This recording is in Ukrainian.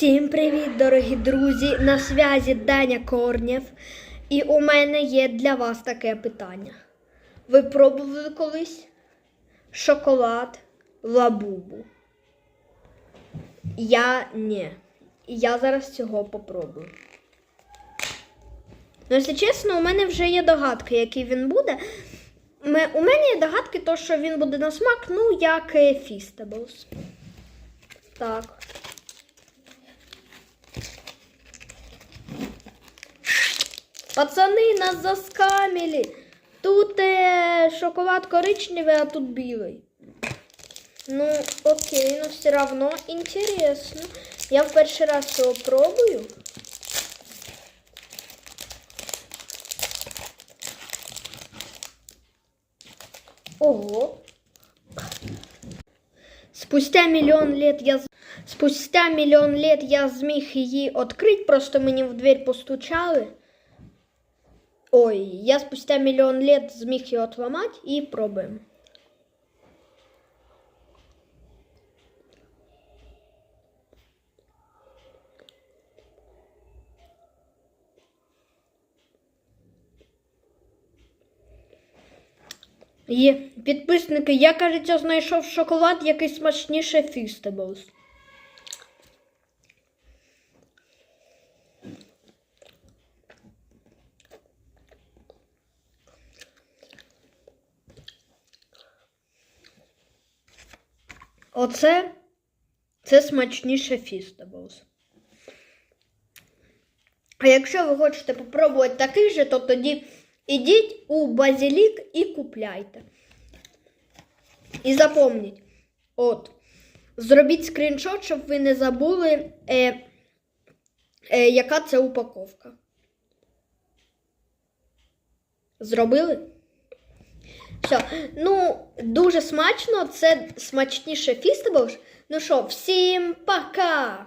Всім привіт, дорогі друзі! На зв'язі Даня Корнєв. І у мене є для вас таке питання. Ви пробували колись шоколад лабубу? Я ні. Я зараз цього попробую. Ну, якщо чесно, у мене вже є догадки, який він буде. Ме- У мене є догадки, то, що він буде на смак, ну, як Фістеблс. Так. Пацани, нас заскамили. Тут е, шоколад коричневий, а тут білий. Ну, окей, но все равно интересно. Я в перший раз його пробую. Ого. Спустя миллион лет я спустя миллион лет я зміг її відкрити, просто мені в дверь постучали. Ой, я спустя миллион лет зміг її отламати і пробуємо. Є підписники, я кажеться, знайшов шоколад, який смачніше Фістеблс. Оце це смачніше Фістеблс. А якщо ви хочете попробувати такий же, то тоді ідіть у базилік і купляйте. І запомніть, от, зробіть скріншот, щоб ви не забули, е, е, яка це упаковка. Зробили? Все. Ну, дуже смачно, це смачніше фістабл. Ну що, всім пока!